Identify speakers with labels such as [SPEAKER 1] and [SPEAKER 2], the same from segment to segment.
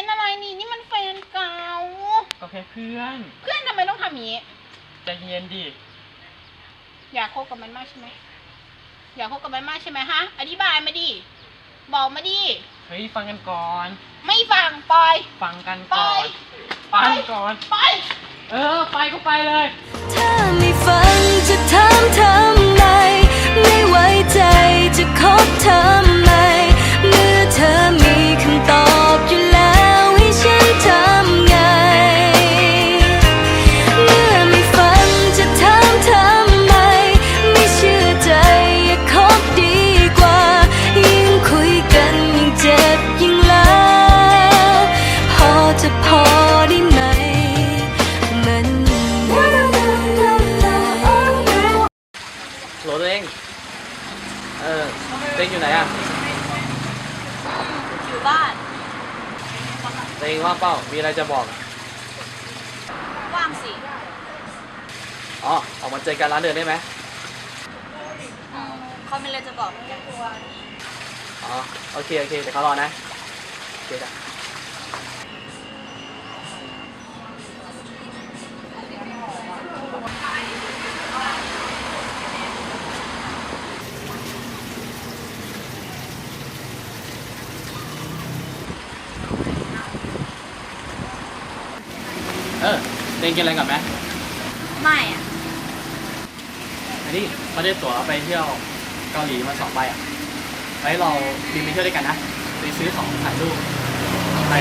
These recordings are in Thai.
[SPEAKER 1] นต์อะไรนี่นี่มันแฟนเก่า
[SPEAKER 2] ก็แค่เพื่อน
[SPEAKER 1] เพื่อนทำไมต้องทำอย่างนี้
[SPEAKER 2] ใจเย็นดิ
[SPEAKER 1] อยากคบกับมันมากใช่ไหมอยากคบกับมันมากใช่ไหมฮะ อธิบายมาดิ บอกมาดิ
[SPEAKER 2] เฮ้ยฟังกันก่อน
[SPEAKER 1] ไม่ฟังปล่อย
[SPEAKER 2] ฟังกัน
[SPEAKER 1] ป
[SPEAKER 2] ก่
[SPEAKER 1] ล่
[SPEAKER 2] อ
[SPEAKER 1] อย
[SPEAKER 2] น
[SPEAKER 1] ปล่
[SPEAKER 2] ฟั
[SPEAKER 1] องย
[SPEAKER 2] ก่อน
[SPEAKER 1] ปล่อย
[SPEAKER 2] เออ ไปก็ไปเลย
[SPEAKER 3] ถ้าไม่ฟังจะถามทำไเองว่างเป
[SPEAKER 2] ล่า มีอะไรจะบอกอะ
[SPEAKER 1] ว่างสิ
[SPEAKER 2] อ๋อ ออกมาเจอกันร้านเดินได้ไหม
[SPEAKER 1] เขาเป็นอะไรจะบอกแก
[SPEAKER 2] อ๋อ โอเค โอเคเดี๋ยวเขารอนะ โอเคจ้ะเอ อเล่นกินอะไรก่อนไหม
[SPEAKER 1] ไม่อะ
[SPEAKER 2] อันนี้เขาได้ตั๋วไปเที่ยวเกาหลีมาสองใบอะไว้เราบินไปเที่ยวด้วยกันนะไปซื้อของถ่ายรูปไป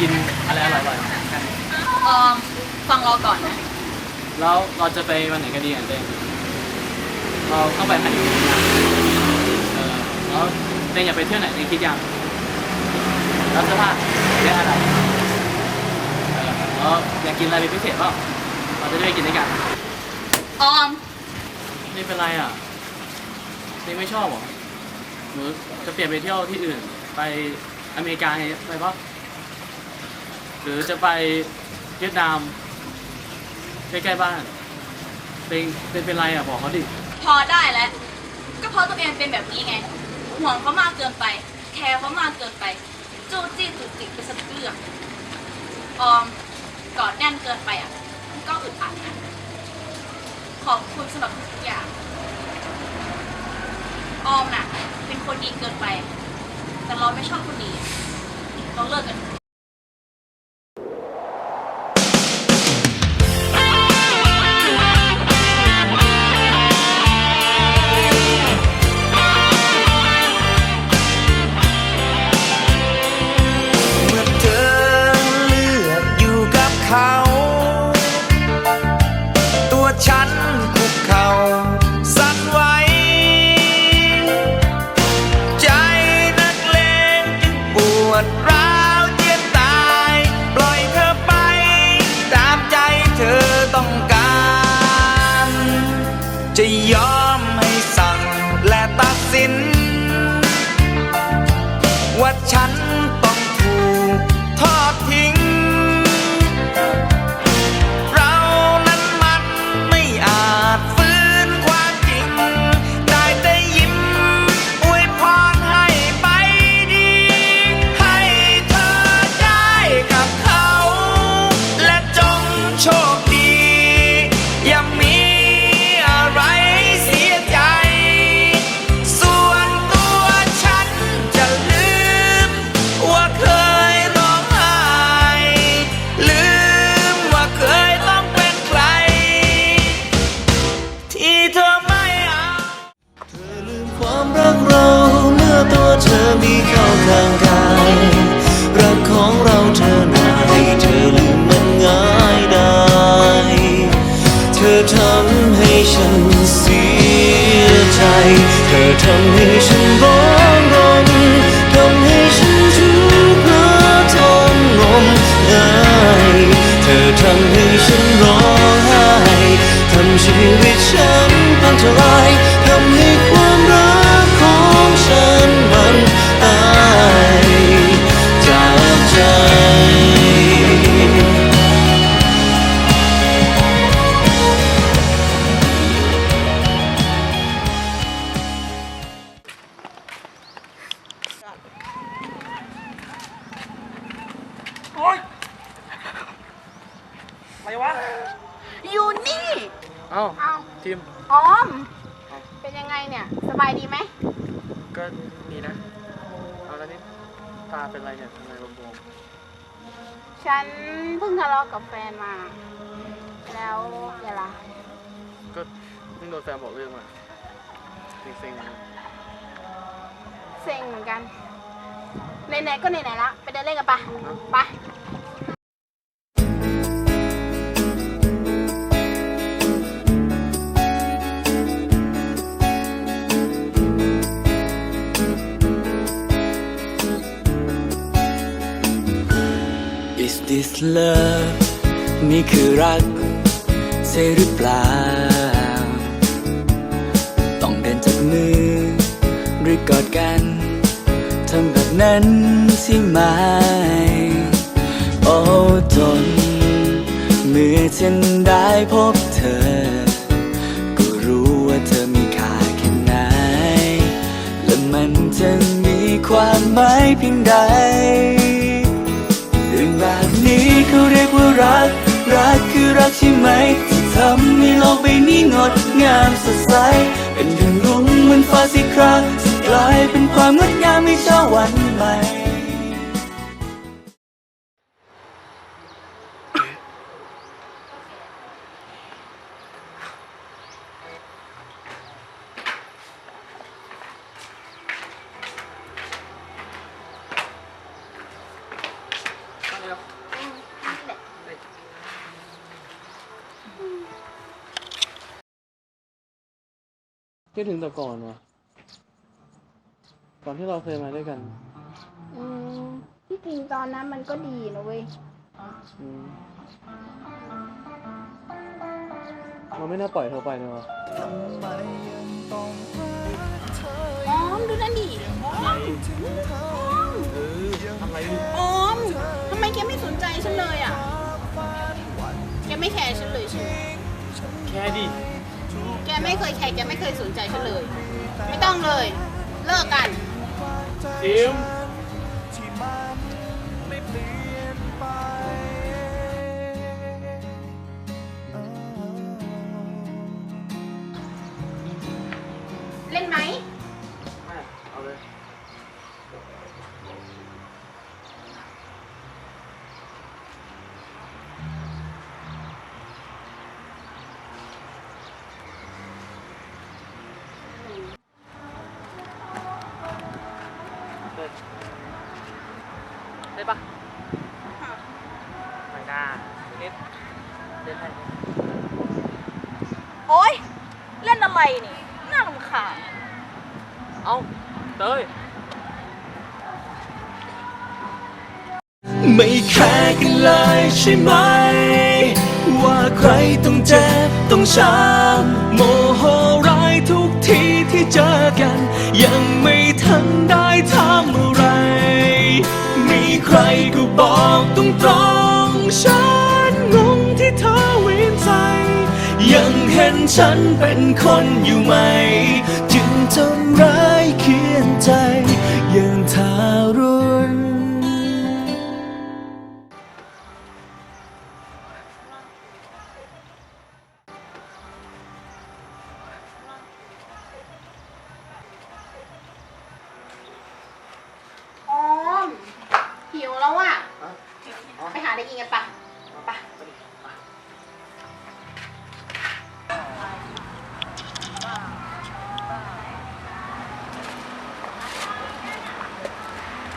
[SPEAKER 2] กินอะไรอร่อยๆกัน
[SPEAKER 1] ออมฟังเราก่อนนะ
[SPEAKER 2] แล้วเราจะไปวันไหนกันดีอะเต้นเราต้องไปฮันนีมูนนะเออแล้วเต้นอยากไปเที่ยวไหนเต้นคิดยังแล้วเสื้อผ้าเรื่องอะไรเออแล้วอยากกินอะไรเป็นพิเศษเปล่าเราจะได้ไปกินด้วยกัน
[SPEAKER 1] ออม
[SPEAKER 2] นี่เป็นไรอะนี่ไม่ชอบเหรอหรือจะเปลี่ยนไปเที่ยวที่อื่น ไปอเมริกาไงไปปะหรือจะไปเวียดนามใกล้ๆบ้านเป็นเป็นเป็นไรอะบอกเขาดิ
[SPEAKER 4] พอได้แล้ว ก็เพราะตัวเองเป็นแบบนี้ไง ห่วงเขามากเกินไป แคร์เขามากเกินไป จู้จี้จุกจิกไปสักเรื่องออม กอดแน่นเกินไปอะมันก็อึดอัดนะขอบคุณสำหรับทุกอย่างออมน่ะ เป็นคนดีเกินไป แต่เราไม่ชอบคนดีเราเลิกกัน
[SPEAKER 5] จะยอมให้สั่งและตัดสิน ว่าฉัน ท่าไทำให้ความรักของฉันมันตายจากใจ
[SPEAKER 2] อะไรวะ
[SPEAKER 1] อยู่นี่
[SPEAKER 2] เอา
[SPEAKER 1] เา
[SPEAKER 2] ทีม
[SPEAKER 1] ออม เป็นยังไงเนี่ย สบายดีไหม
[SPEAKER 2] ก็ดีนะ เอาแล้วนี่ตาเป็นไรเนี่ยทำไมบวม
[SPEAKER 1] ฉันเพิ่งทะเลาะกับแฟนมา แล้วอย่าล่ะ
[SPEAKER 2] ๆก็เพิ่งโดนแฟนบอกเรื่องมาเซ็งๆนะ
[SPEAKER 1] เซ็งเหมือนกัน ไหนๆก็ไหนๆละ ไปเดินเล่นกันปะไป
[SPEAKER 6] this love นี่คือรักใช่หรือเปล่า ต้องเดินจับมือ หรือกอดกันทำแบบนั้นใช่ไหม โอ้จนเมื่อฉันได้พบเธอ ก็รู้ว่าเธอมีค่าแค่ไหน และมันจะมีความหมายเพียงใด รักใช่ไหมที่ทำให้โลกใบนี้งดงามสดใส เป็นดึงรุ่งเหมือนฟ้าสีครามที่กลายเป็นความงดงามในเช้าวันใหม่
[SPEAKER 2] คิดถึงแต่ก่อนวะก่อนที่เราเคยมาด้วยกัน
[SPEAKER 1] อืมที่จริงตอนนั้นมันก็ดีนะเว้ย
[SPEAKER 2] อืมเราไม่น่าปล่อยเธอไปเลยวะ
[SPEAKER 1] ออม ดูนั่นดิออม
[SPEAKER 2] ทำไรดิ
[SPEAKER 1] ออมทำไมแกไม่สนใจฉันเลยอะ แกไม่แคร์ฉันเลยใช่ไหม
[SPEAKER 2] แค่ดิ
[SPEAKER 1] แกไม่เคยแคร์แกไม่เคยสนใจฉันเลย ไม่ต้องเลย เลิกกัน
[SPEAKER 2] ทีม
[SPEAKER 4] โอ๊ย เล่นอะไรนี่น่ารำคาญ
[SPEAKER 2] เอ้าเต้ย
[SPEAKER 6] ไม่แคร์กันเลยใช่ไหม ว่าใครต้องเจ็บต้องช้ำโมโหร้ายทุกทีที่เจอกัน ยังไม่ทันได้ทำอะไร มีใครก็บอกตรงตรงๆฉันงงที่ เธอวินใจ ยังเห็นฉันเป็นคนอยู่ไหม จึงทำร้ายเคียนใจ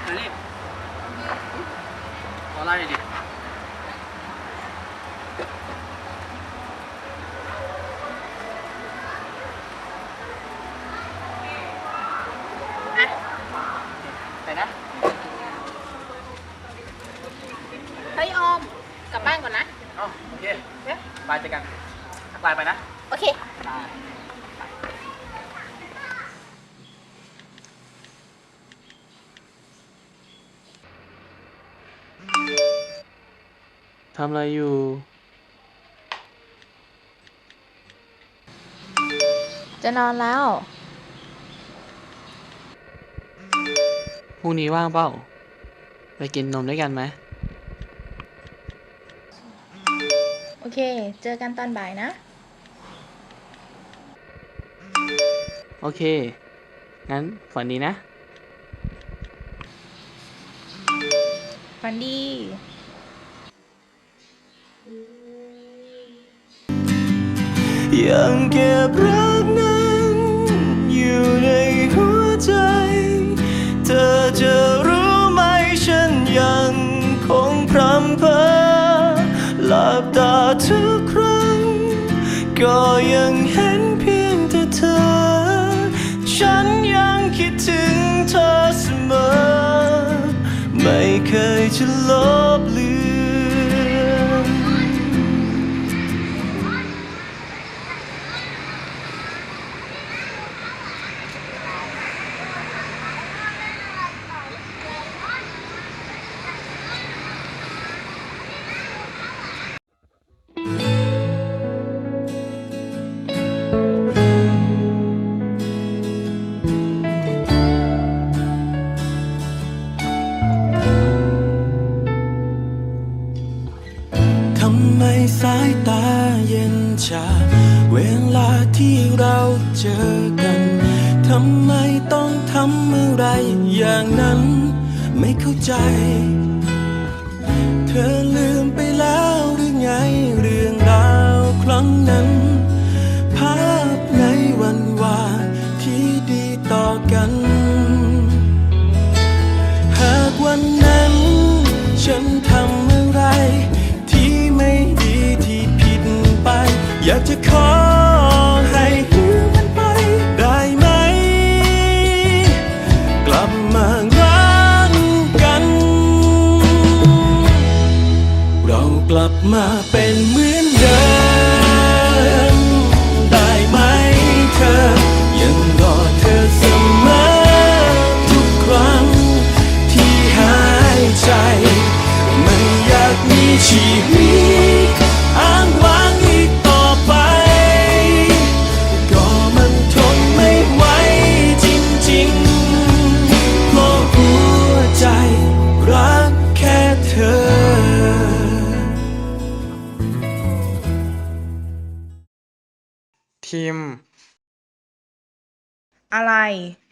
[SPEAKER 1] มานี่
[SPEAKER 2] ขอไทำอะไรอยู่
[SPEAKER 3] จะนอนแล้ว
[SPEAKER 2] พรุ่งนี้ว่างเปล่า ไปกินนมด้วยกันไหม โอ
[SPEAKER 1] เค เจอกันตอนบ่ายนะ
[SPEAKER 2] โอเค งั้นฝันดีนะ
[SPEAKER 1] ฝันดี
[SPEAKER 6] ยังเก็บรักนั้นอยู่ในหัวใจ เธอจะรู้ไหมฉันยังคงพรำเพอหลับตาทุกครั้ง ก็ยังเห็นเพียงแต่เธอ ฉันยังคิดถึงเธอเสมอ ไม่เคยจะลบ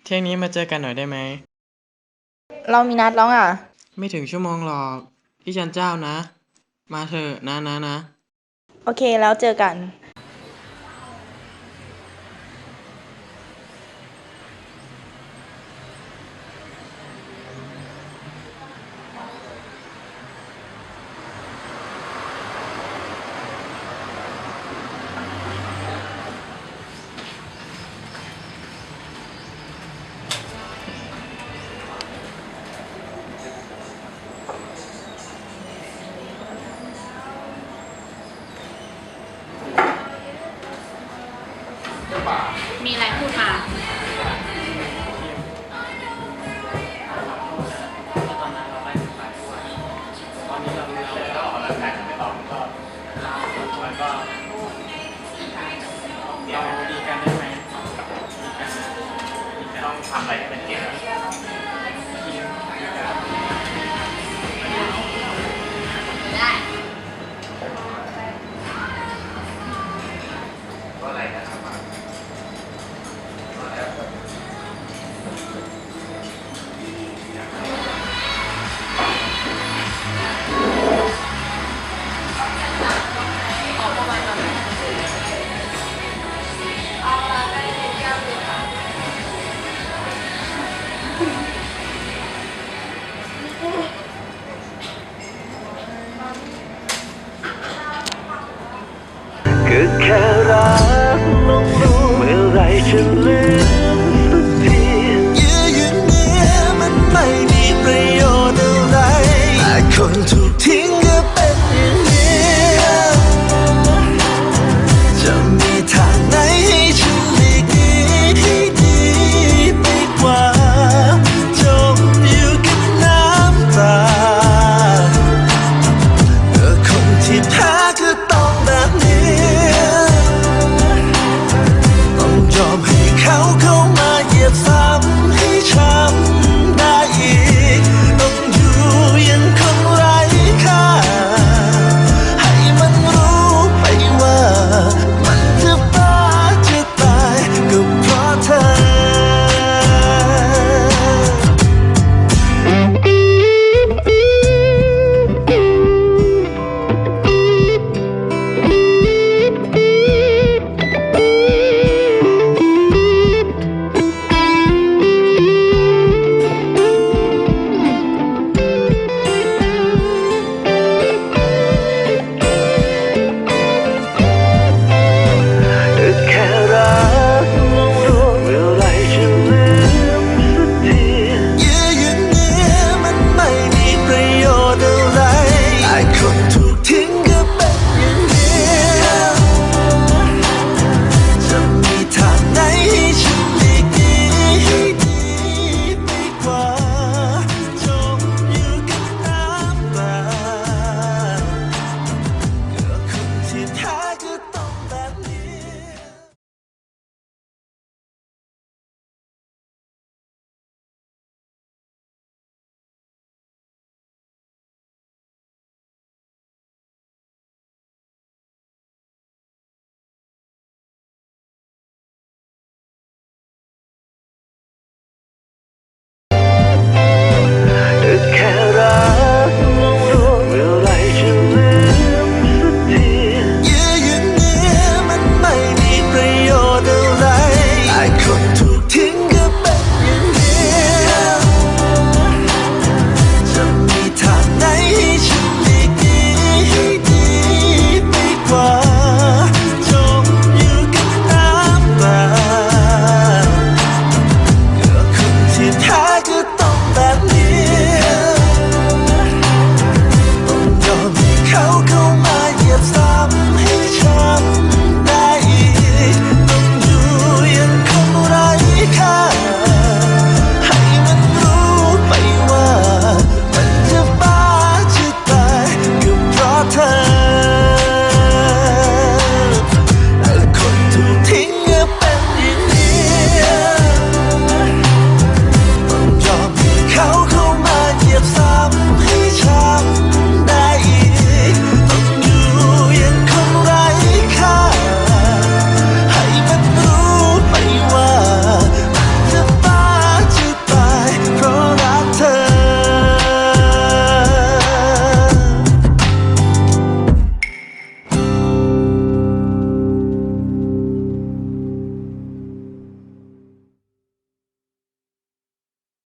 [SPEAKER 6] เที่ยงนี้มาเจอกันหน่อยได้
[SPEAKER 7] ไหม
[SPEAKER 1] เรามีนัดแล้วอะ
[SPEAKER 7] ไม่ถึงชั่วโมงหรอกพี่จันเจ้านะ มาเถอะนะนะนะ
[SPEAKER 1] โอเคแล้วเจอกัน
[SPEAKER 4] มีอะไรพูดมา